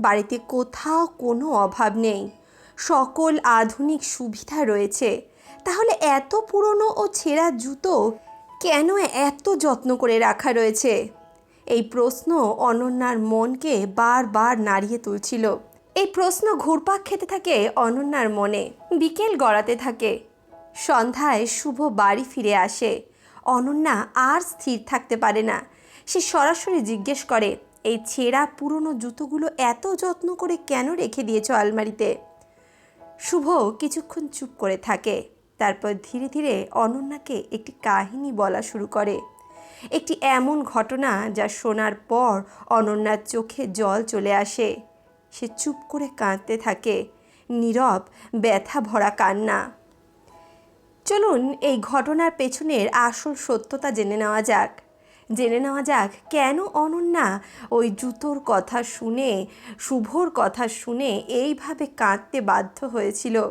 বাড়িতে কোথাও কোনো অভাব নেই। সকল আধুনিক সুবিধা রয়েছে। তাহলে এত পুরনো ও ছেঁড়া জুতো কেন এত যত্ন করে রাখা রয়েছে? এই প্রশ্ন অনন্যার মনকে বারবার নাড়িয়ে তুলছিল। এই প্রশ্ন ঘুরপাক খেতে থাকে অনন্যার মনে, বিকেল গড়াতে থাকে। সন্ধ্যায় শুভ বাড়ি ফিরে আসে। অনন্যা আর স্থির থাকতে পারে না। সে সরাসরি জিজ্ঞেস করে এই ছেঁড়া পুরনো জুতোগুলো এত যত্ন করে কেন রেখে দিয়েছ আলমারিতে? শুভ কিছুক্ষণ চুপ করে থাকে। তারপর ধীরে ধীরে অনন্যাকে একটি কাহিনী বলা শুরু করে। একটি এমন ঘটনা যা শোনার পর অনন্যার চোখে জল চলে আসে। সে চুপ করে কাঁদতে থাকে। নীরব ব্যথা ভরা কান্না। চলুন এই ঘটনার পেছনের আসল সত্যতা জেনে নেওয়া যাক। জেনে নেওয়া যাক, কেন অনন্যা ওই জুতোর কথা শুনে, শুভর কথা শুনে এইভাবে কাঁদতে বাধ্য হয়েছিল?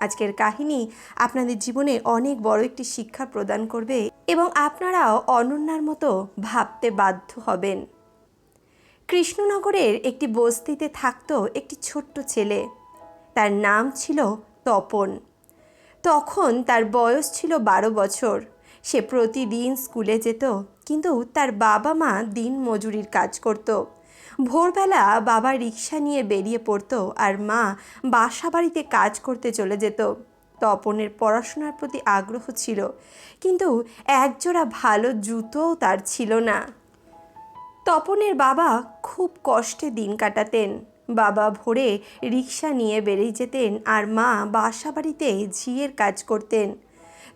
আজকের কাহিনী আপনাদের জীবনে অনেক বড় একটি শিক্ষা প্রদান করবে এবং আপনারাও অনন্যার মতো ভাবতে বাধ্য হবেন। কৃষ্ণনগরের একটি বস্তিতে থাকত একটি ছোট্ট ছেলে। তার নাম ছিল তপন। তখন তার বয়স ছিল বারো বছর। সে প্রতিদিন স্কুলে যেত কিন্তু তার বাবা মা দিন মজুরির কাজ করত। ভোরবেলা বাবা রিক্সা নিয়ে বেরিয়ে পড়তো আর মা বাসা বাড়িতে কাজ করতে চলে যেত। তপনের পড়াশোনার প্রতি আগ্রহ ছিল, কিন্তু একজোড়া ভালো জুতোও তার ছিল না। তপনের বাবা খুব কষ্টে দিন কাটাতেন। বাবা ভোরে রিক্সা নিয়ে বেরিয়ে যেতেন আর মা বাসা বাড়িতে ঝিয়ের কাজ করতেন।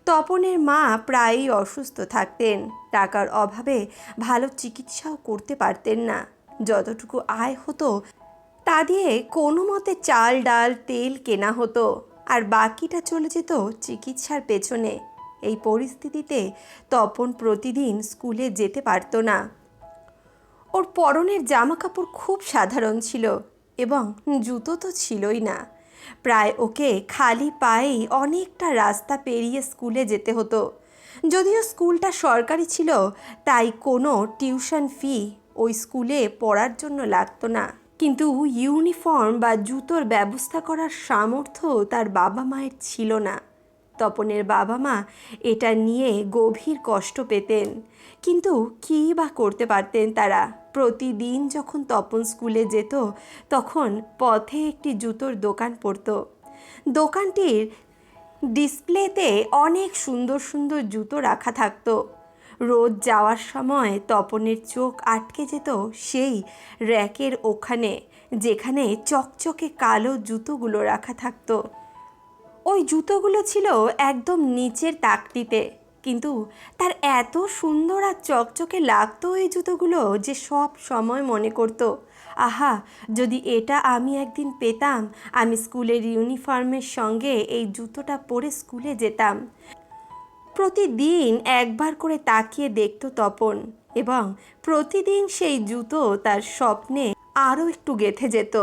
তপনের মা প্রায়ই অসুস্থ থাকতেন। টাকার অভাবে ভালো চিকিৎসাও করতে পারতেন না। যতটুকু আয় হতো, তা দিয়ে কোনো মতে চাল, ডাল, তেল কেনা হতো, আর বাকিটা চলে যেত চিকিৎসার পেছনে। এই পরিস্থিতিতে তপন প্রতিদিন স্কুলে যেতে পারতো না। ওর পরনের জামা কাপড় খুব সাধারণ ছিল এবং জুতো তো ছিলই না। প্রায় ওকে খালি পায়েই অনেকটা রাস্তা পেরিয়ে স্কুলে যেতে হতো। যদিও স্কুলটা সরকারি ছিল, তাই কোনো টিউশন ফি ওই স্কুলে পড়ার জন্য লাগতো না। কিন্তু ইউনিফর্ম বা জুতোর ব্যবস্থা করার সামর্থ্য তার বাবা মায়ের ছিল না। তপনের বাবা মা এটা নিয়ে গভীর কষ্ট পেতেন। কিন্তু কী বা করতে পারতেন তারা? প্রতিদিন যখন তপন স্কুলে যেত, তখন পথে একটি জুতোর দোকান পড়ত। দোকানটির ডিসপ্লেতে অনেক সুন্দর সুন্দর জুতো রাখা থাকতো। রোদ যাওয়ার সময় তপনের চোখ আটকে যেত সেই র্যাকের ওখানে, যেখানে চকচকে কালো জুতোগুলো রাখা থাকতো। ওই জুতোগুলো ছিল একদম নিচের তাকটিতে কিন্তু তার এত সুন্দর আর চকচকে লাগতো এই জুতোগুলো যে সব সময় মনে করতো। আহা, যদি এটা আমি একদিন পেতাম, আমি স্কুলের ইউনিফর্মের সঙ্গে এই জুতোটা পরে স্কুলে যেতাম। প্রতিদিন একবার করে তাকিয়ে দেখত তপন এবং প্রতিদিন সেই জুতো তার স্বপ্নে আরও একটু গেথে যেত।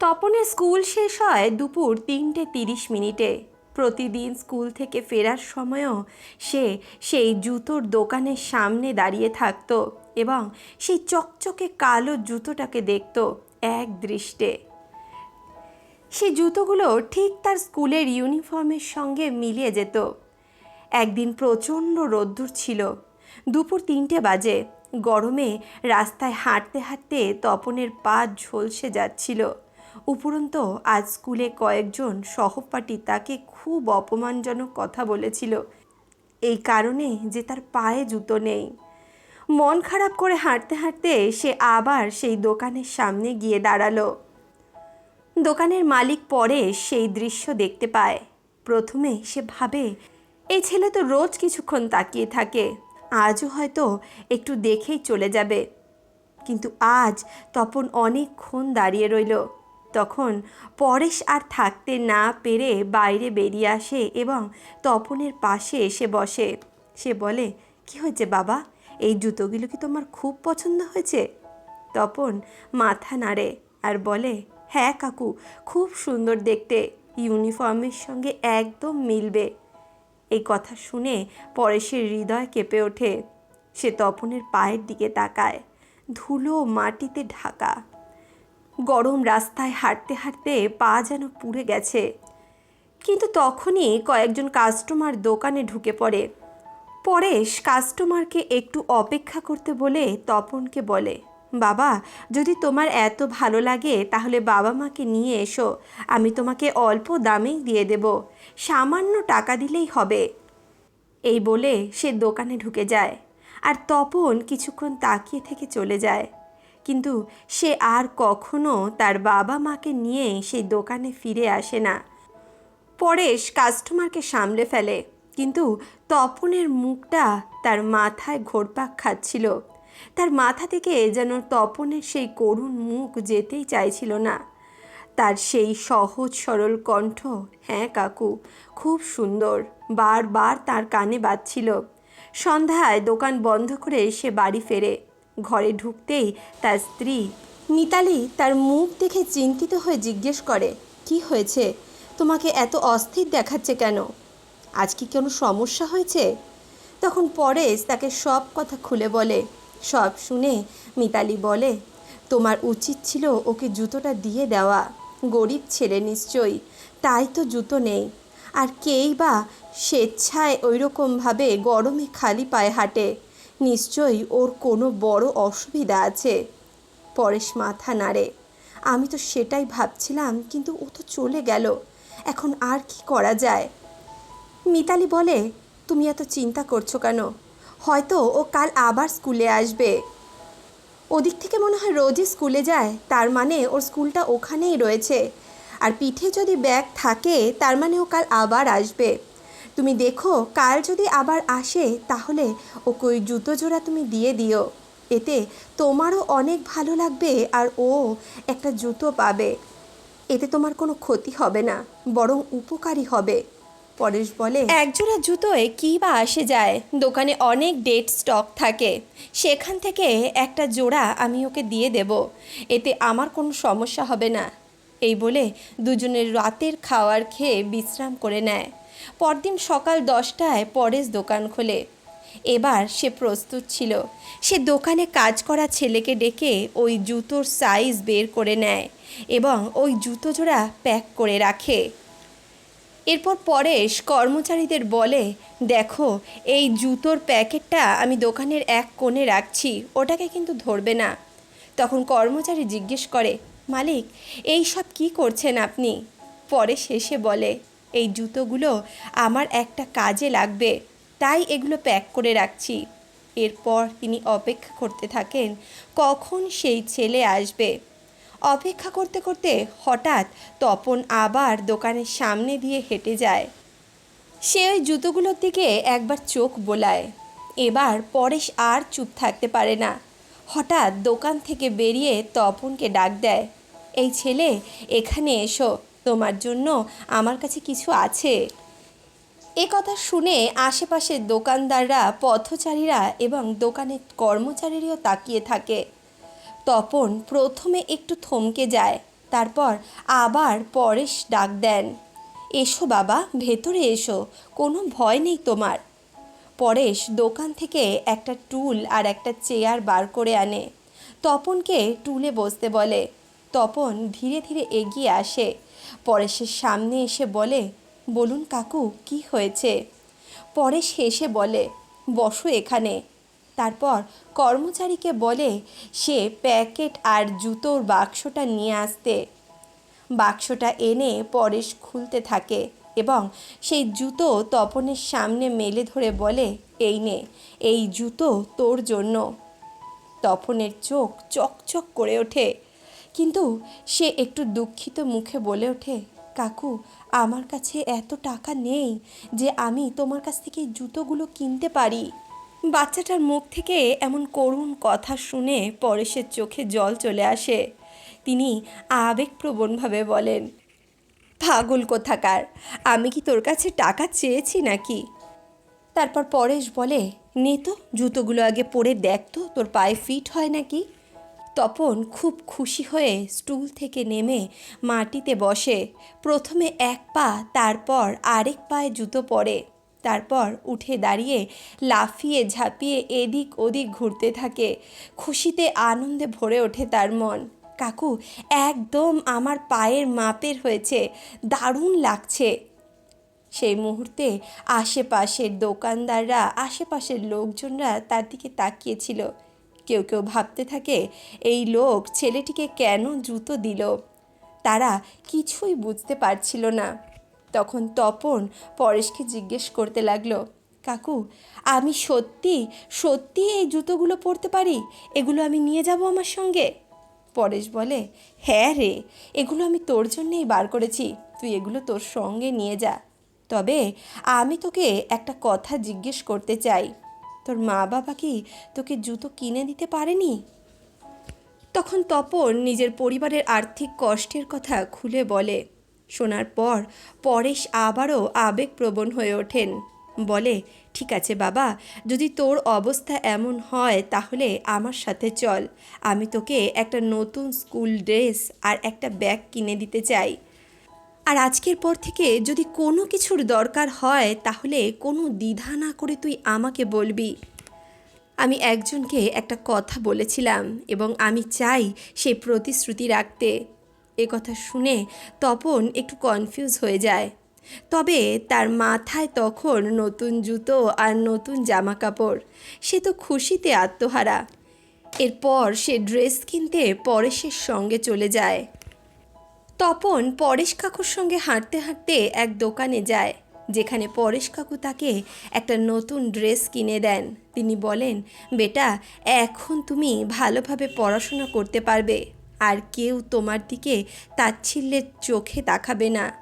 তপনের স্কুল শেষ হয় দুপুর তিনটে তিরিশ মিনিটে। প্রতিদিন স্কুল থেকে ফেরার সময়ও সে সেই জুতোর দোকানের সামনে দাঁড়িয়ে থাকত এবং সেই চকচকে কালো জুতোটাকে দেখত এক দৃষ্টে। সেই জুতোগুলো ঠিক তার স্কুলের ইউনিফর্মের সঙ্গে মিলিয়ে যেত। একদিন প্রচণ্ড রোদ্দুর ছিল। দুপুর তিনটে বাজে। গরমে রাস্তায় হাঁটতে হাঁটতে তপনের পা ঝলসে যাচ্ছিল। উপরন্ত আজ স্কুলে কয়েকজন সহপাঠী তাকে খুব অপমানজনক কথা বলেছিল। এই কারণে যে তার পায়ে জুতো নেই। মন খারাপ করে হাঁটতে হাঁটতে সে আবার সেই দোকানের সামনে গিয়ে দাঁড়াল। দোকানের মালিক পরে সেই দৃশ্য দেখতে পায়। প্রথমে সে ভাবে এই ছেলে তো রোজ কিছুক্ষণ তাকিয়ে থাকে। আজও হয়তো একটু দেখেই চলে যাবে। কিন্তু আজ তপন অনেকক্ষণ দাঁড়িয়ে রইল। তখন পরেশ আর থাকতে না পেরে বাইরে বেরিয়ে আসে এবং তপনের পাশে এসে বসে। সে বলে, কি হয়েছে বাবা? এই জুতোগুলো কি তোমার খুব পছন্দ হয়েছে? তপন মাথা নাড়ে আর বলে হ্যাঁ কাকু, খুব সুন্দর দেখতে। ইউনিফর্মের সঙ্গে একদম মিলবে। এই কথা শুনে পরেশের হৃদয় কেঁপে ওঠে। সে তপনের পায়ের দিকে তাকায়। ধুলো মাটিতে ঢাকা। গরম রাস্তায় হাঁটতে হাঁটতে পা যেন পুড়ে গেছে। কিন্তু তখনই কয়েকজন কাস্টমার দোকানে ঢুকে পড়ে। পরেশ কাস্টমারকে একটু অপেক্ষা করতে বলে তপনকে বলে, বাবা, যদি তোমার এত ভালো লাগে, তাহলে বাবা মাকে নিয়ে এসো। আমি তোমাকে অল্প দামেই দিয়ে দেব। সামান্য টাকা দিলেই হবে। এই বলে সে দোকানে ঢুকে যায়। আর তপন কিছুক্ষণ তাকিয়ে থেকে চলে যায়। কিন্তু সে আর কখনো তার বাবা মাকে নিয়ে সেই দোকানে ফিরে আসে না। পরেশ কাস্টমারকে সামলে ফেলে, কিন্তু তপনের মুখটা তার মাথায় ঘোরপাক খাচ্ছিল। তার মাথা থেকে যেন তপনের সেই করুণ মুখ যেতেই চাইছিল না। তার সেই সহজ সরল কণ্ঠ হ্যাঁ কাকু, খুব সুন্দর। বারবার তার কানে বাজছিল। সন্ধ্যায় দোকান বন্ধ করে সে বাড়ি ফেরে। ঘরে ঢুকতেই তার স্ত্রী মিতালি তার মুখ দেখে চিন্তিত হয়ে জিজ্ঞেস করে, কি হয়েছে? তোমাকে এত অস্থির দেখাচ্ছে কেন? আজ কি কোনো সমস্যা হয়েছে? তখন পরেশ তাকে সব কথা খুলে বলে। সব শুনে মিতালি বলে, তোমার উচিত ছিল ওকে জুতোটা দিয়ে দেওয়া। গরিব ছেলে নিশ্চয়ই, তাই তো জুতো নেই। আর কেই বা স্বেচ্ছায় ওইরকমভাবে গরমে খালি পায়ে হাঁটে। নিশ্চয়ই ওর কোনো বড় অসুবিধা আছে। পরেশ মাথা নাড়ে। আমি তো সেটাই ভাবছিলাম, কিন্তু ও তো চলে গেল। এখন আর কি করা যায়? মিতালি বলে, তুমি এত চিন্তা করছ কেন? হয়তো ও কাল আবার স্কুলে আসবে। ওদিক থেকে মনে হয় রোজই স্কুলে যায়, তার মানে ওর স্কুলটা ওখানেই রয়েছে। আর পিঠে যদি ব্যাগ থাকে, তার মানে ও কাল আবার আসবে। তুমি দেখো, কাল যদি আবার আসে, তাহলে ওকে ওই জুতো জোড়া তুমি দিয়ে দিও। এতে তোমারও অনেক ভালো লাগবে আর ও একটা জুতো পাবে। এতে তোমার কোনো ক্ষতি হবে না, বরং উপকারী হবে। পরেশ বলে, একজোড়া জুতোয় কী বা আসে যায়? দোকানে অনেক ডেট স্টক থাকে। সেখান থেকে একটা জোড়া আমি ওকে দিয়ে দেব। এতে আমার কোনো সমস্যা হবে না। এই বলে দুজনের রাতের খাওয়ার খেয়ে বিশ্রাম করে নেয়। পরদিন সকাল দশটায় পরেশ দোকান খোলে। এবার সে প্রস্তুত ছিল। সে দোকানে কাজ করা ছেলেকে ডেকে ওই জুতোর সাইজ বের করে নেয় এবং ওই জুতো জোড়া প্যাক করে রাখে। এরপর পরেশ কর্মচারীদের বলে, দেখো, এই জুতোর প্যাকেটটা আমি দোকানের এক কোণে রাখছি, ওটাকে কিন্তু ধরবে না। তখন কর্মচারী জিজ্ঞেস করে, মালিক, এই সব কী করছেন আপনি? পরে শেষে বলে এই জুতোগুলো আমার একটা কাজে লাগবে, তাই এগুলো প্যাক করে রাখছি। এরপর তিনি অপেক্ষা করতে থাকেন, কখন সেই ছেলে আসবে? অপেক্ষা করতে করতে হঠাৎ তপন আবার দোকানের সামনে দিয়ে হেঁটে যায়। সে ওই জুতোগুলোর দিকে একবার চোখ বোলায়। এবার পরেশ আর চুপ থাকতে পারে না। হঠাৎ দোকান থেকে বেরিয়ে তপনকে ডাক দেয়, এই ছেলে, এখানে এসো। তোমার জন্য আমার কাছে কিছু আছে। এ কথা শুনে আশেপাশের দোকানদাররা, পথচারীরা এবং দোকানের কর্মচারীরাও তাকিয়ে থাকে। তপন প্রথমে একটু থমকে যায়, তারপর আবার পরেশ ডাক দেন, এসো বাবা, ভেতরে এসো, কোনো ভয় নেই তোমার। পরেশ দোকান থেকে একটা টুল আর একটা চেয়ার বার করে আনে। তপনকে টুলে বসতে বলে। তপন ধীরে ধীরে এগিয়ে আসে। পরেশের সামনে এসে বলে, বলুন কাকু, কি হয়েছে? পরেশ হেসে বলে, বসো এখানে। তারপর কর্মচারীকে বলে, সে প্যাকেট আর জুতোর বাক্সটা নিয়ে আসতে। বাক্সটা এনে পরেশ খুলতে থাকে এবং সেই জুতো তপনের সামনে মেলে ধরে বলে, এই নে, এই জুতো তোর জন্য। তপনের চোখ চকচক করে ওঠে। কিন্তু সে একটু দুঃখিত মুখে বলে ওঠে, কাকু, আমার কাছে এত টাকা নেই যে আমি তোমার কাছ থেকে জুতোগুলো কিনতে পারি। বাচ্চাটার মুখ থেকে এমন করুণ কথা শুনে পরেশের চোখে জল চলে আসে। তিনি আবেগপ্রবণভাবে বলেন, পাগল কোথাকার, আমি কি তোর কাছে টাকা চেয়েছি নাকি? তারপর পরেশ বলে, নে তো, জুতোগুলো আগে পরে দেখ তো, তোর পায়ে ফিট হয় নাকি? তপন খুব খুশি হয়ে স্টুল থেকে নেমে মাটিতে বসে। প্রথমে এক পা, তারপর আরেক পায়ে জুতো পরে। তারপর উঠে দাঁড়িয়ে লাফিয়ে ঝাঁপিয়ে এদিক ওদিক ঘুরতে থাকে। খুশিতে আনন্দে ভরে ওঠে তার মন। কাকু, একদম আমার পায়ের মাপের হয়েছে। দারুণ লাগছে। সেই মুহূর্তে আশেপাশের দোকানদাররা, আশেপাশের লোকজনরা তার দিকে তাকিয়েছিল। কেউ কেউ ভাবতে থাকে, এই লোক ছেলেটিকে কেন জুতো দিল? তারা কিছুই বুঝতে পারছিল না। তখন তপন পরেশকে জিজ্ঞেস করতে লাগল, কাকু, আমি সত্যি সত্যি এই জুতোগুলো পরতে পারি? এগুলো আমি নিয়ে যাব আমার সঙ্গে? পরেশ বলে হ্যাঁ রে, এগুলো আমি তোর জন্যেই বার করেছি। তুই এগুলো তোর সঙ্গে নিয়ে যা। তবে আমি তোকে একটা কথা জিজ্ঞেস করতে চাই। তোর মা বাবা কি তোকে জুতো কিনে দিতে পারেনি? তখন তপন নিজের পরিবারের আর্থিক কষ্টের কথা খুলে বলে, শোনার পর পরেশ আবারও আবেগপ্রবণ হয়ে ওঠেন। বলে, ঠিক আছে বাবা, যদি তোর অবস্থা এমন হয় তাহলে আমার সাথে চল। আমি তোকে একটা নতুন স্কুল ড্রেস আর একটা ব্যাগ কিনে দিতে চাই। আর আজকের পর থেকে যদি কোনো কিছুর দরকার হয়, তাহলে কোনো দ্বিধা না করে তুই আমাকে বলবি। আমি একজনকে একটা কথা বলেছিলাম এবং আমি চাই সে প্রতিশ্রুতি রাখতে। এ কথা শুনে তপন একটু কনফিউজ হয়ে যায়। তবে তার মাথায় তখন নতুন জুতো আর নতুন জামা কাপড় সে তো খুশিতে আত্মহারা। এরপর সে ড্রেস কিনতে পরেশের সঙ্গে চলে যায়। তপন পরেশ কাকুর সঙ্গে হাঁটতে হাঁটতে এক দোকানে যায়, যেখানে পরেশ কাকু তাকে একটা নতুন ড্রেস কিনে দেন। তিনি বলেন, বেটা, এখন তুমি ভালোভাবে পড়াশোনা করতে পারবে, আর কেউ তোমার দিকে তাচ্ছিল্যের চোখে তাকাবে না।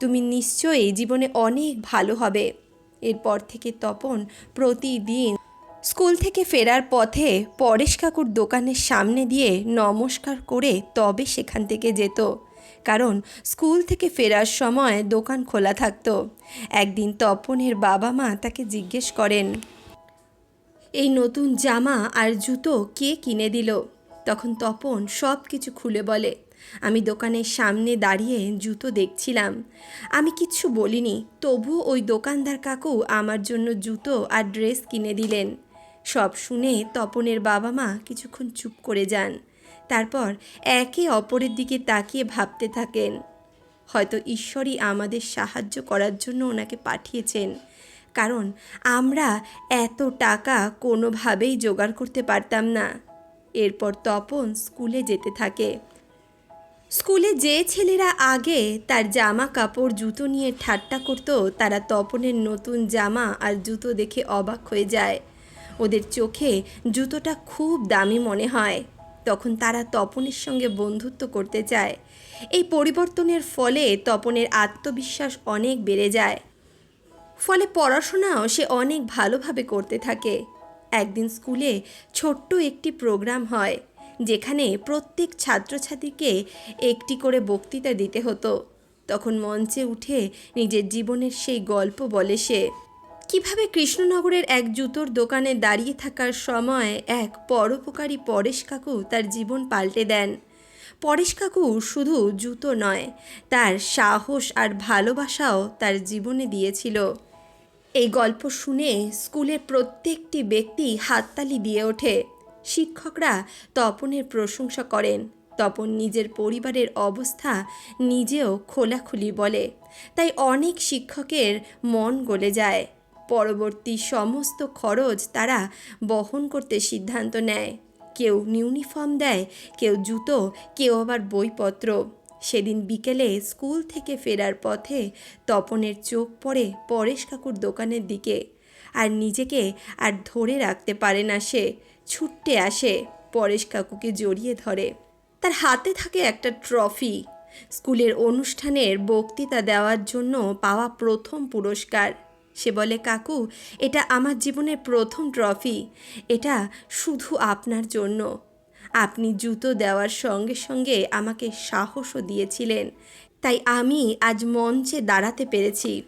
তুমি নিশ্চয়ই জীবনে অনেক ভালো হবে। এরপর থেকে তপন প্রতিদিন স্কুল থেকে ফেরার পথে পরেশ কাকুর দোকানের সামনে দিয়ে নমস্কার করে তবে সেখান থেকে যেত। কারণ স্কুল থেকে ফেরার সময় দোকান খোলা থাকতো। একদিন তপনের বাবা মা তাকে জিজ্ঞেস করেন, এই নতুন জামা আর জুতো কে কিনে দিল? তখন তপন সব কিছু খুলে বলে, আমি দোকানের সামনে দাঁড়িয়ে জুতো দেখছিলাম। আমি কিচ্ছু বলিনি, তবু ওই দোকানদার কাকু আমার জন্য জুতো আর ড্রেস কিনে দিলেন। সব শুনে তপনের বাবা মা কিছুক্ষণ চুপ করে যান। তারপর একে অপরের দিকে তাকিয়ে ভাবতে থাকেন। হয়তো ঈশ্বরই আমাদের সাহায্য করার জন্য ওনাকে পাঠিয়েছেন। কারণ আমরা এত টাকা কোনোভাবেই জোগাড় করতে পারতাম না। এরপর তপন স্কুলে যেতে থাকে। স্কুলে যে ছেলেরা আগে তার জামা কাপড়, জুতো নিয়ে ঠাট্টা করতো, তারা তপনের নতুন জামা আর জুতো দেখে অবাক হয়ে যায়। ওদের চোখে জুতোটা খুব দামি মনে হয়। তখন তারা তপনের সঙ্গে বন্ধুত্ব করতে চায়। এই পরিবর্তনের ফলে তপনের আত্মবিশ্বাস অনেক বেড়ে যায়। ফলে পড়াশোনাও সে অনেক ভালোভাবে করতে থাকে। একদিন স্কুলে ছোট্ট একটি প্রোগ্রাম হয়, যেখানে প্রত্যেক ছাত্রছাত্রীকে একটি করে বক্তৃতা দিতে হতো। তখন মঞ্চে উঠে নিজের জীবনের সেই গল্প বলে সে। কীভাবে কৃষ্ণনগরের এক জুতোর দোকানে দাঁড়িয়ে থাকার সময় এক পরোপকারী পরেশ কাকু তার জীবন পাল্টে দেন? পরেশ কাকু শুধু জুতো নয়, তার সাহস আর ভালোবাসাও তার জীবনে দিয়েছিল। এই গল্প শুনে স্কুলের প্রত্যেকটি ব্যক্তি হাততালি দিয়ে ওঠে। শিক্ষকরা তপনের প্রশংসা করেন। তপন নিজের পরিবারের অবস্থা নিজেও খোলাখুলি বলে। তাই অনেক শিক্ষকের মন গলে যায়। পরবর্তী সমস্ত খরচ তারা বহন করতে সিদ্ধান্ত নেয়। কেউ ইউনিফর্ম দেয়, কেউ জুতো, কেউ আবার বইপত্র। সেদিন বিকেলে স্কুল থেকে ফেরার পথে তপনের চোখ পড়ে পরেশ কাকুর দোকানের দিকে। আর নিজেকে আর ধরে রাখতে পারে না সে ছুটতে আসে পরেশ কাকুকে জড়িয়ে ধরে। তার হাতে থাকে একটা ট্রফি। স্কুলের অনুষ্ঠানের বক্তৃতা দেওয়ার জন্য পাওয়া প্রথম পুরস্কার। সে বলে, কাকু, এটা আমার জীবনের প্রথম ট্রফি। এটা শুধু আপনার জন্য। আপনি জুতো দেওয়ার সঙ্গে সঙ্গে আমাকে সাহসও দিয়েছিলেন। তাই আমি আজ মঞ্চে দাঁড়াতে পেরেছি।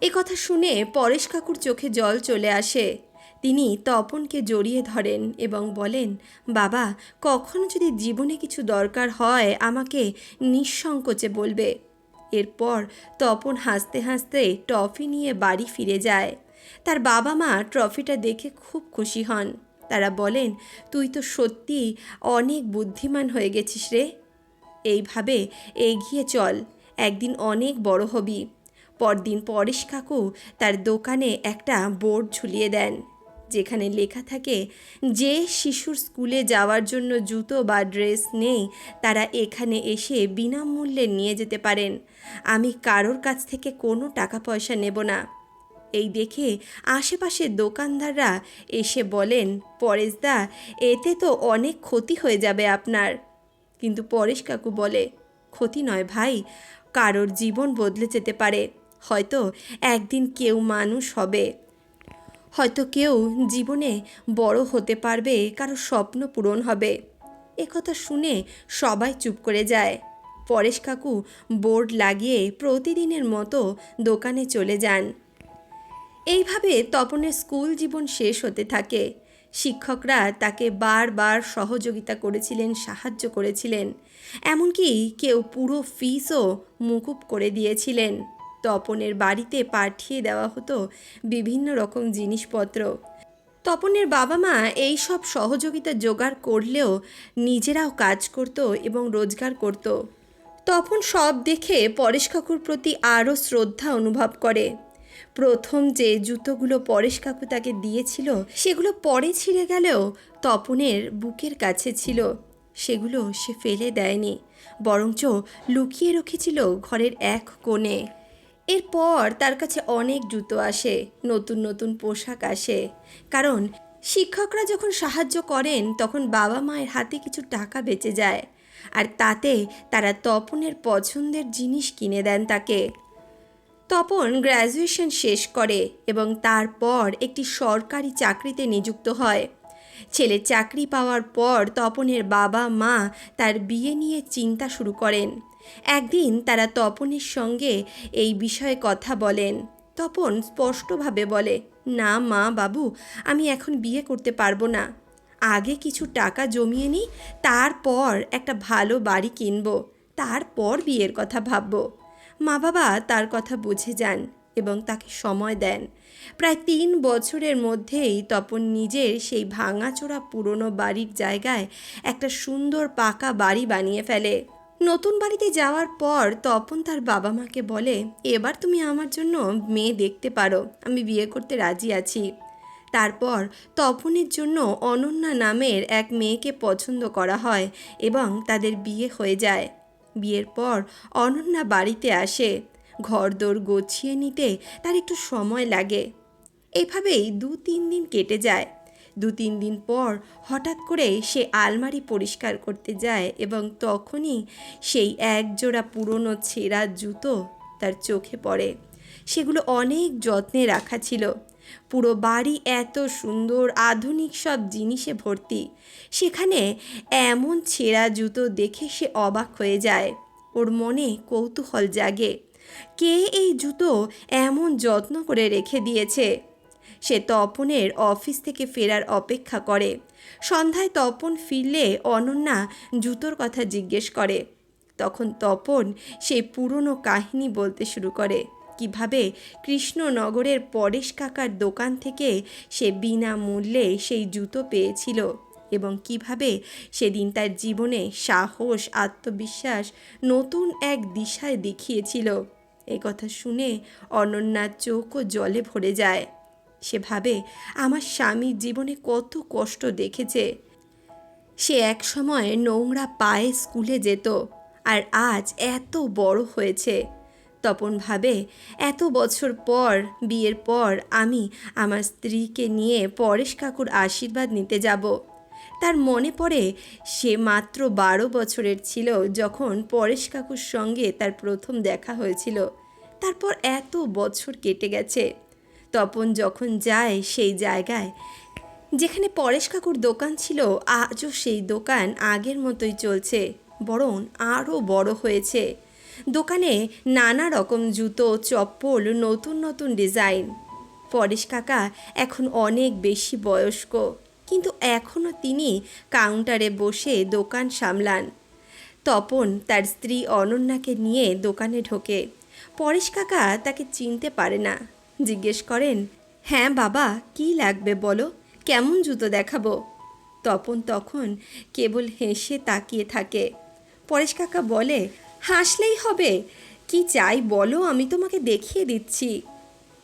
এ কথা শুনে পরেশ কাকুর চোখে জল চলে আসে। তিনি তপনকে জড়িয়ে ধরেন এবং বলেন, বাবা, কখনো যদি জীবনে কিছু দরকার হয়, আমাকে নিঃসংকোচে বলবে। এরপর তপন হাসতে হাসতে ট্রফি নিয়ে বাড়ি ফিরে যায়। তার বাবা মা ট্রফিটা দেখে খুব খুশি হন। তারা বলেন, তুই তো সত্যি অনেক বুদ্ধিমান হয়ে গেছিস রে। এইভাবে এগিয়ে চল, একদিন অনেক বড় হবি। পরদিন পরেশ কাকু তার দোকানে একটা বোর্ড ঝুলিয়ে দেন। যেখানে লেখা থাকে, যে শিশুর স্কুলে যাওয়ার জন্য জুতো বা ড্রেস নেই, তারা এখানে এসে বিনামূল্যে নিয়ে যেতে পারেন। আমি কারোর কাছ থেকে কোনো টাকা পয়সা নেব না। এই দেখে আশেপাশের দোকানদাররা এসে বলেন, পরেশদা, এতে তো অনেক ক্ষতি হয়ে যাবে আপনার। কিন্তু পরেশ কাকু বলে, ক্ষতি নয় ভাই, কারোর জীবন বদলে যেতে পারে। হয়তো একদিন কেউ মানুষ হবে। হয়তো কেউ জীবনে বড় হতে পারবে, কারও স্বপ্ন পূরণ হবে। একথা শুনে সবাই চুপ করে যায়। পরেশ কাকু বোর্ড লাগিয়ে প্রতিদিনের মতো দোকানে চলে যান। এইভাবে তপনের স্কুল জীবন শেষ হতে থাকে। শিক্ষকরা তাকে বারবার সহযোগিতা করেছিলেন, সাহায্য করেছিলেন। এমনকি কেউ পুরো ফিসও মুকুব করে দিয়েছিলেন। তপনের বাড়িতে পাঠিয়ে দেওয়া হতো বিভিন্ন রকম জিনিসপত্র। তপনের বাবা মা এই সব সহযোগিতা জোগাড় করলেও নিজেরাও কাজ করত এবং রোজগার করত। তপন সব দেখে পরেশ কাকুর প্রতি আরও শ্রদ্ধা অনুভব করে। প্রথম যে জুতোগুলো পরেশ কাকু তাকে দিয়েছিল, সেগুলো পরে ছিঁড়ে গেলেও তপনের বুকের কাছে ছিল। সেগুলো সে ফেলে দেয়নি, বরঞ্চ লুকিয়ে রেখেছিল ঘরের এক কোণে। এরপর তার কাছে অনেক জুতো আসে, নতুন নতুন পোশাক আসে। কারণ শিক্ষকরা যখন সাহায্য করেন, তখন বাবা মায়ের হাতে কিছু টাকা বেঁচে যায়। আর তাতে তারা তপনের পছন্দের জিনিস কিনে দেন তাকে। তপন গ্র্যাজুয়েশন শেষ করে এবং তারপর একটি সরকারি চাকরিতে নিযুক্ত হয়। ছেলে চাকরি পাওয়ার পর তপনের বাবা মা তার বিয়ে নিয়ে চিন্তা শুরু করেন। একদিন তারা তপনের সঙ্গে এই বিষয়ে কথা বলেন। তপন স্পষ্টভাবে বলে, না মা বাবু, আমি এখন বিয়ে করতে পারব না। আগে কিছু টাকা জমিয়ে নিই, তারপর একটা ভালো বাড়ি কিনবো, তারপর বিয়ের কথা ভাববো। মা বাবা তার কথা বুঝে যান এবং তাকে সময় দেন। প্রায় তিন বছরের মধ্যেই তপন নিজের সেই ভাঙাচোরা পুরনো বাড়ির জায়গায় একটা সুন্দর পাকা বাড়ি বানিয়ে ফেলে। নতুন বাড়িতে যাওয়ার পর তপন তার বাবা মাকে বলে, এবার তুমি আমার জন্য মেয়ে দেখতে পারো, আমি বিয়ে করতে রাজি আছি। তারপর তপনের জন্য অনন্যা নামের এক মেয়েকে পছন্দ করা হয় এবং তাদের বিয়ে হয়ে যায়। বিয়ের পর অনন্যা বাড়িতে আসে। ঘরদোর গোছিয়ে নিতে তার একটু সময় লাগে। এভাবেই দু তিন দিন কেটে যায়। দু তিন দিন পর হঠাৎ করে সে আলমারি পরিষ্কার করতে যায় এবং তখনই সেই একজোড়া পুরনো ছেঁড়া জুতো তার চোখে পড়ে। সেগুলো অনেক যত্নে রাখা ছিল। পুরো বাড়ি এত সুন্দর, আধুনিক সব জিনিসে ভর্তি। সেখানে এমন ছেঁড়া জুতো দেখে সে অবাক হয়ে যায়। ওর মনে কৌতূহল জাগে। কে এই জুতো এমন যত্ন করে রেখে দিয়েছে? সে তপনের অফিস থেকে ফেরার অপেক্ষা করে। সন্ধ্যায় তপন ফিরলে অনন্যা জুতোর কথা জিজ্ঞেস করে। তখন তপন সেই পুরনো কাহিনী বলতে শুরু করে। কীভাবে কৃষ্ণনগরের পরেশ কাকার দোকান থেকে সে বিনামূল্যে সেই জুতো পেয়েছিল এবং কীভাবে সেদিন তার জীবনে সাহস, আত্মবিশ্বাস নতুন এক দিশায় দেখিয়েছিল। এ কথা শুনে অনন্যার চোখও জলে ভরে যায়। সে ভাবে আমার স্বামীর জীবনে কত কষ্ট দেখেছে। সে এক সময় নোংরা পায়ে স্কুলে যেত আর আজ এত বড় হয়েছে। তপন ভাবে এত বছর পর, বিয়ের পর আমি আমার স্ত্রীকে নিয়ে পরেশ কাকুর আশীর্বাদ নিতে যাব। তার মনে পড়ে সে মাত্র বারো বছরের ছিল যখন পরেশ কাকুর সঙ্গে তার প্রথম দেখা হয়েছিল। তারপর এত বছর কেটে গেছে। তপন যখন যায় সেই জায়গায়, যেখানে পরেশ কাকুর দোকান ছিল, আজও সেই দোকান আগের মতোই চলছে, বরং আরও বড় হয়েছে। দোকানে নানা রকম জুতো, চপ্পল, নতুন নতুন ডিজাইন। পরেশ কাকা এখন অনেক বেশি বয়স্ক, কিন্তু এখনও তিনি কাউন্টারে বসে দোকান সামলান। তপন তার স্ত্রী অনন্যাকে নিয়ে দোকানে ঢোকে। পরেশ কাকা তাকে চিনতে পারে না। জিজ্ঞেস করেন হ্যাঁ বাবা, কি লাগবে বলো? কেমন জুতো দেখাবো? তপন তখন কেবল হেসে তাকিয়ে থাকে। পরেশ কাকা বলে, হাসলেই হবে। কি চাই বলো? আমি তোমাকে দেখিয়ে দিচ্ছি।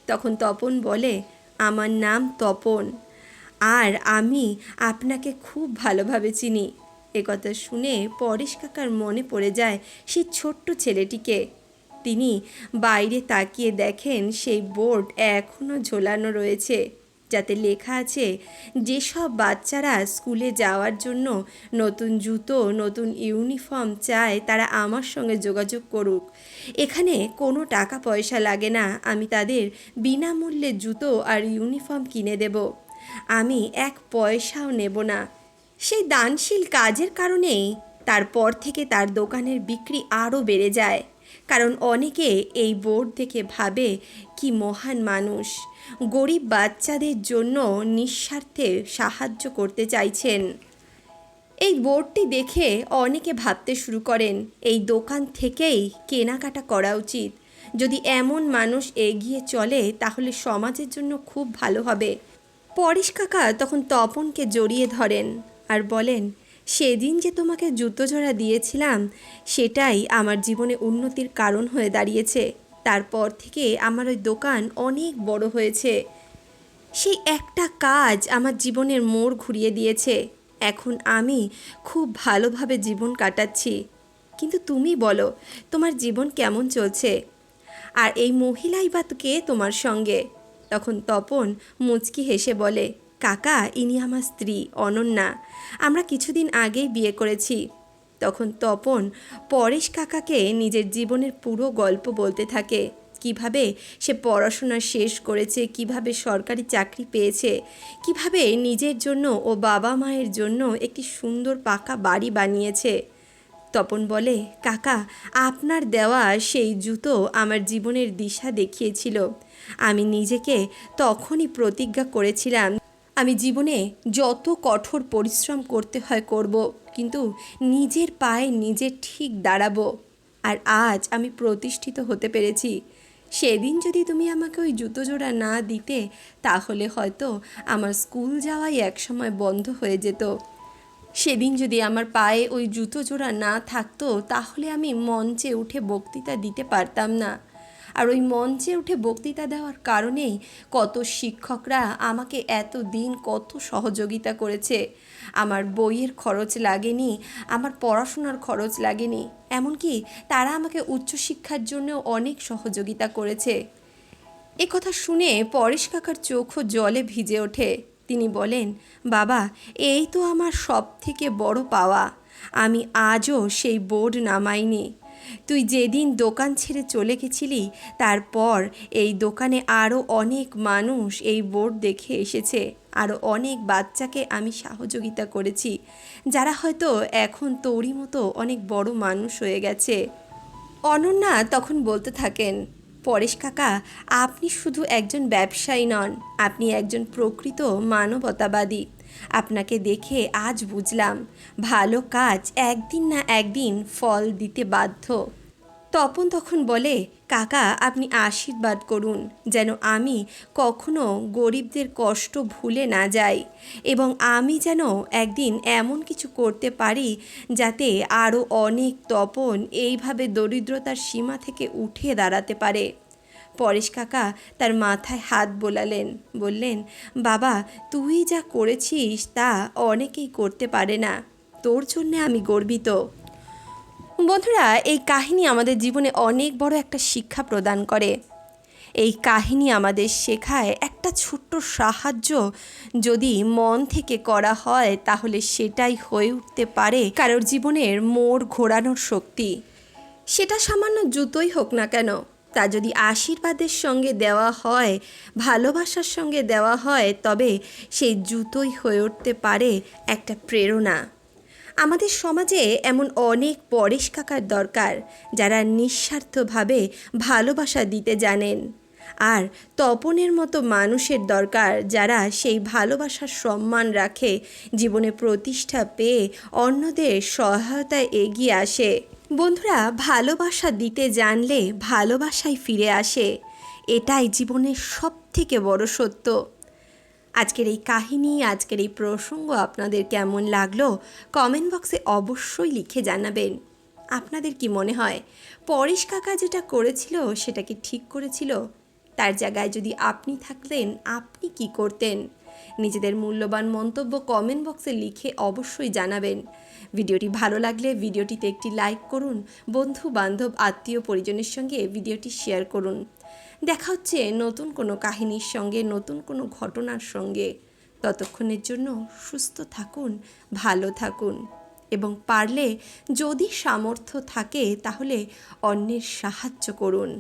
তখন তপন বলে, আমার নাম তপন। আর আমি আপনাকে খুব ভালোভাবে চিনি। একথা শুনে পরেশ কাকার মনে পড়ে যায় সেই ছোট্ট ছেলেটিকে। তিনি বাইরে তাকিয়ে দেখেন সেই বোর্ড এখনও ঝোলানো রয়েছে, যাতে লেখা আছে, যেসব বাচ্চারা স্কুলে যাওয়ার জন্য নতুন জুতো, নতুন ইউনিফর্ম চায়, তারা আমার সঙ্গে যোগাযোগ করুক। এখানে কোনো টাকা পয়সা লাগে না, আমি তাদের বিনামূল্যে জুতো আর ইউনিফর্ম কিনে দেব। আমি এক পয়সাও নেব না। সেই দানশীল কাজের কারণেই তারপর থেকে তার দোকানের বিক্রি আরও বেড়ে যায়। কারণ অনেকে এই বোর্ড দেখে ভাবে কি মহান মানুষ। গরিব বাচ্চাদের জন্য নিঃস্বার্থে সাহায্য করতে চাইছেন। এই বোর্ডটি দেখে অনেকে ভাবতে শুরু করেন, এই দোকান থেকেই কেনাকাটা করা উচিত। যদি এমন মানুষ এগিয়ে চলে, তাহলে সমাজের জন্য খুব ভালো হবে। পরেশ কাকা তখন তপনকে জড়িয়ে ধরেন আর বলেন সেদিন যে তোমাকে জোড়া দিয়েছিলাম, সেটাই আমার জীবনে উন্নতির কারণ হয়ে দাঁড়িয়েছে। তারপর থেকে আমার ওই দোকান অনেক বড় হয়েছে। সেই একটা কাজ আমার জীবনের মোড় ঘুরিয়ে দিয়েছে। এখন আমি খুব ভালোভাবে জীবন কাটাচ্ছি। কিন্তু তুমি বলো, তোমার জীবন কেমন চলছে? আর এই মহিলাই বা কে তোমার সঙ্গে? তখন তপন মুচকি হেসে বলে কাকা, ইনি আমার স্ত্রী, অনন্যা। আমরা কিছুদিন আগেই বিয়ে করেছি। তখন তপন পরেশ কাকাকে নিজের জীবনের পুরো গল্প বলতে থাকে। কীভাবে সে পড়াশোনা শেষ করেছে, কীভাবে সরকারি চাকরি পেয়েছে, কীভাবে নিজের জন্য ও বাবা মায়ের জন্য একটি সুন্দর পাকা বাড়ি বানিয়েছে। তপন বলে, কাকা, আপনার দেওয়া সেই জুতো আমার জীবনের দিশা দেখিয়েছিল। আমি নিজেকে তখনই প্রতিজ্ঞা করেছিলাম আমি জীবনে যত কঠোর পরিশ্রম করতে হয় করব, কিন্তু নিজের পায়ে নিজে ঠিক দাঁড়াবো। আর আজ আমি প্রতিষ্ঠিত হতে পেরেছি। সেদিন যদি তুমি আমাকে ওই জুতো জোড়া না দিতে, তাহলে হয়তো আমার স্কুল যাওয়াই একসময় বন্ধ হয়ে যেত। সেদিন যদি আমার পায়ে ওই জুতো জোড়া না থাকতো, তাহলে আমি মঞ্চে উঠে বক্তৃতা দিতে পারতাম না। আর ওই মঞ্চে উঠে বক্তৃতা দেওয়ার কারণেই কত শিক্ষকরা আমাকে এত দিন কত সহযোগিতা করেছে। আমার বইয়ের খরচ লাগেনি, আমার পড়াশোনার খরচ লাগেনি, এমনকি তারা আমাকে উচ্চশিক্ষার জন্য অনেক সহযোগিতা করেছে। এ কথা শুনে পরেশ কাকার চোখও জলে ভিজে ওঠে। তিনি বলেন, বাবা, এই তো আমার সব থেকে বড় পাওয়া। আমি আজও সেই বোর্ড নামাইনি। তুই যেদিন দোকান ছেড়ে চলে গেছিলি, তারপর এই দোকানে আরও অনেক মানুষ এই বোর্ড দেখে এসেছে। আরও অনেক বাচ্চাকে আমি সহযোগিতা করেছি, যারা হয়তো এখন তোরই মতো অনেক বড় মানুষ হয়ে গেছে। অনন্যা তখন বলতে থাকেন, পরেশ কাকা, আপনি শুধু একজন ব্যবসায়ী নন, আপনি একজন প্রকৃত মানবতাবাদী। আপনাকে দেখে আজ বুঝলাম, ভালো কাজ একদিন না একদিন ফল দিতে বাধ্য। তপন তখন বলে, কাকা, আপনি আশীর্বাদ করুন, যেন আমি কখনো গরিবদের কষ্ট ভুলে না যাই এবং আমি যেন একদিন এমন কিছু করতে পারি যাতে আরও অনেক তপন এইভাবে দরিদ্রতার সীমা থেকে উঠে দাঁড়াতে পারে। পরেশ কাকা তার মাথায় হাত বোলালেন, বললেন, বাবা, তুই যা করেছিস তা অনেকেই করতে পারে না। তোর জন্যে আমি গর্বিত। বন্ধুরা, এই কাহিনী আমাদের জীবনে অনেক বড় একটা শিক্ষা প্রদান করে। এই কাহিনী আমাদের শেখায় একটা ছোট্ট সাহায্য যদি মন থেকে করা হয়, তাহলে সেটাই হয়ে উঠতে পারে কারোর জীবনের মোড় ঘোরানোর শক্তি। সেটা সামান্য জুতোই হোক না কেন তা যদি আশীর্বাদের সঙ্গে দেওয়া হয়, ভালোবাসার সঙ্গে দেওয়া হয়, তবে সেই জুতোই হয়ে উঠতে পারে একটা প্রেরণা। আমাদের সমাজে এমন অনেক পরেশ কাকার দরকার, যারা নিঃস্বার্থভাবে ভালোবাসা দিতে জানেন। আর তপনের মতো মানুষের দরকার, যারা সেই ভালোবাসার সম্মান রাখে, জীবনে প্রতিষ্ঠা পেয়ে অন্যদের সহায়তায় এগিয়ে আসে। বন্ধুরা, ভালোবাসা দিতে জানলে ভালোবাসাই ফিরে আসে। এটাই জীবনের সব থেকে বড় সত্য। আজকের এই কাহিনী, আজকের এই প্রসঙ্গ আপনাদের কেমন লাগল কমেন্ট বক্সে অবশ্যই লিখে জানাবেন। আপনাদের কি মনে হয়, পরেশ কাকা যেটা করেছিল, সেটা কি ঠিক করেছিল? তার জায়গায় যদি আপনি থাকতেন, আপনি কি করতেন? নিজেদের মূল্যবান মন্তব্য কমেন্ট বক্সে লিখে অবশ্যই জানাবেন। ভিডিওটি ভালো লাগলে ভিডিওটিতে একটি লাইক করুন, বন্ধু, বান্ধব, আত্মীয়, পরিজনের সঙ্গে ভিডিওটি শেয়ার করুন। দেখা হচ্ছে নতুন কোনো কাহিনীর সঙ্গে, নতুন কোনো ঘটনার সঙ্গে। ততক্ষণের জন্য সুস্থ থাকুন, ভালো থাকুন। এবং পারলে যদি সামর্থ্য থাকে তাহলে অন্যের সাহায্য করুন।